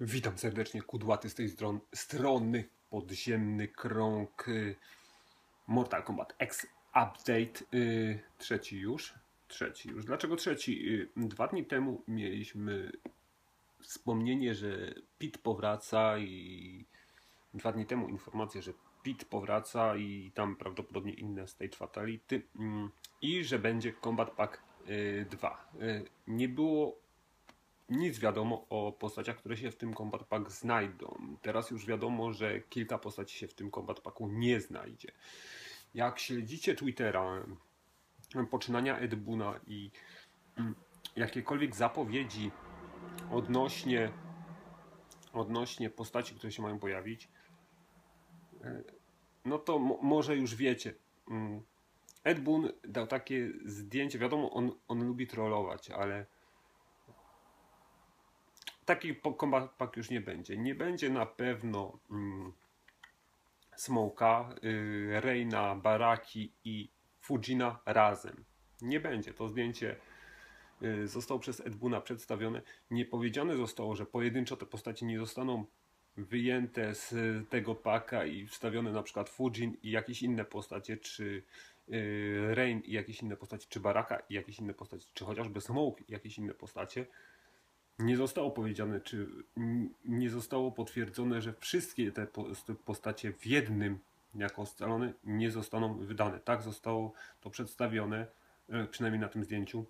Witam serdecznie, kudłaty z tej stron, strony, podziemny krąg y, Mortal Kombat X Update, y, trzeci już, trzeci już. Dlaczego trzeci? Y, dwa dni temu mieliśmy wspomnienie, że Pit powraca i dwa dni temu informację, że Pit powraca i tam prawdopodobnie inne Stage Fatality mm, i że będzie Combat Pack 2. Nie było nic wiadomo o postaciach, które się w tym Combat Pack znajdą. Teraz już wiadomo, że kilka postaci się w tym Combat Packu nie znajdzie. Jak śledzicie Twittera, poczynania Edbuna i mm, jakiekolwiek zapowiedzi odnośnie, odnośnie postaci, które się mają pojawić, e, no to może już wiecie. Mm, Ed dał takie zdjęcie, wiadomo, on, on lubi trollować, ale taki combat pack już nie będzie. Nie będzie na pewno mm, Smoka, y, Reina, Baraki i Fujina razem. Nie będzie. To zdjęcie y, zostało przez Edbuna przedstawione. Nie powiedziane zostało, że pojedynczo te postacie nie zostaną wyjęte z tego paka i wstawione na przykład Fujin i jakieś inne postacie, czy y, Rain i jakieś inne postacie, czy Baraka i jakieś inne postacie, czy chociażby Smoke i jakieś inne postacie nie zostało powiedziane, czy nie zostało potwierdzone, że wszystkie te postacie w jednym jako scalone nie zostaną wydane. Tak zostało to przedstawione, e, przynajmniej na tym zdjęciu.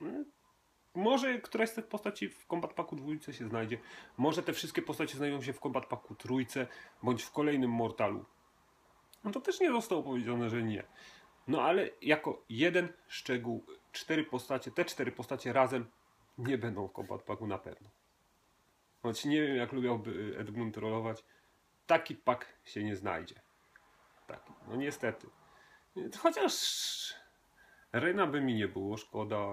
E, może któraś z tych postaci w Combat Packu dwójce się znajdzie. Może te wszystkie postacie znajdą się w Combat Packu trójce, bądź w kolejnym Mortalu. No to też nie zostało powiedziane, że nie. No ale jako jeden szczegół, cztery postacie, te cztery postacie razem nie będą w Combat Packu na pewno. Choć nie wiem jak lubiałby Edmund trollować, taki pak się nie znajdzie. Taki, no niestety. Chociaż Rena by mi nie było, szkoda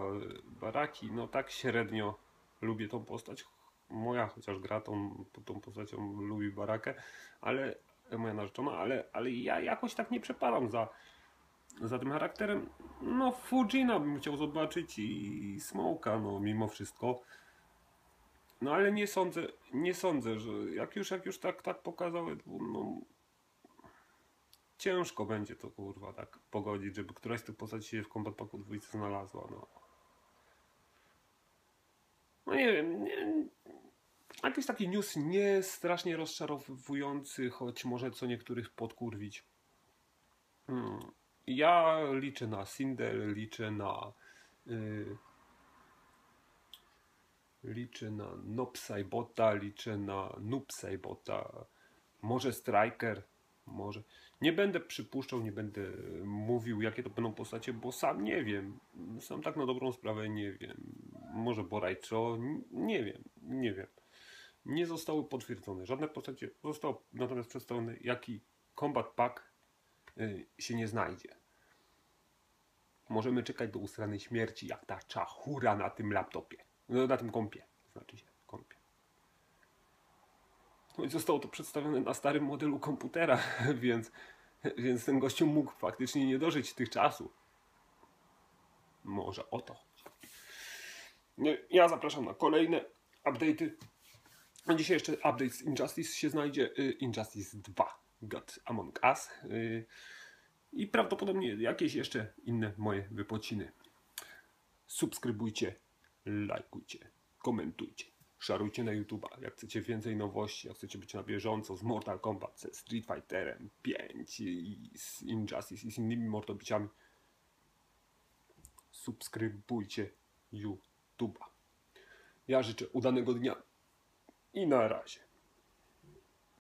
Baraki, no tak średnio lubię tą postać. Moja chociaż gra tą, tą postacią lubi Barakę, ale moja narzeczona, ale, ale ja jakoś tak nie przepadam za za tym charakterem, no Fujina bym chciał zobaczyć i Smoka, no mimo wszystko. No ale nie sądzę, nie sądzę, że jak już, jak już tak, tak pokazał, no ciężko będzie to kurwa tak pogodzić, żeby któraś z tych postaci się w Combat Packu dwójce znalazła, no. No nie wiem, nie, jakiś taki news nie strasznie rozczarowujący, choć może co niektórych podkurwić. Hmm. Ja liczę na Sindel, liczę na yy, liczę na Nopsaibota, liczę na Nupsaibota, może Striker, może. Nie będę przypuszczał, nie będę mówił, jakie to będą postacie, bo sam nie wiem. Sam tak na dobrą sprawę nie wiem. Może Borajco, nie wiem, nie wiem. Nie zostały potwierdzone. Żadne postacie zostało natomiast przedstawione, jaki Combat Pack Y, się nie znajdzie. Możemy czekać do usranej śmierci, jak ta czachura na tym laptopie. No, na tym kompie. Znaczy się, kompie. No i zostało to przedstawione na starym modelu komputera, więc, więc ten gościu mógł faktycznie nie dożyć tych czasów. Może o to chodzi. Ja zapraszam na kolejne update'y. Dzisiaj jeszcze update z Injustice się znajdzie. Y, Injustice 2. God Among Us y, i prawdopodobnie jakieś jeszcze inne moje wypociny. Subskrybujcie, lajkujcie, komentujcie, szarujcie na YouTube. Jak chcecie więcej nowości, jak chcecie być na bieżąco z Mortal Kombat, ze Street Fighterem 5 i z Injustice i z innymi mortobiciami, subskrybujcie YouTube'a. Ja życzę udanego dnia i na razie.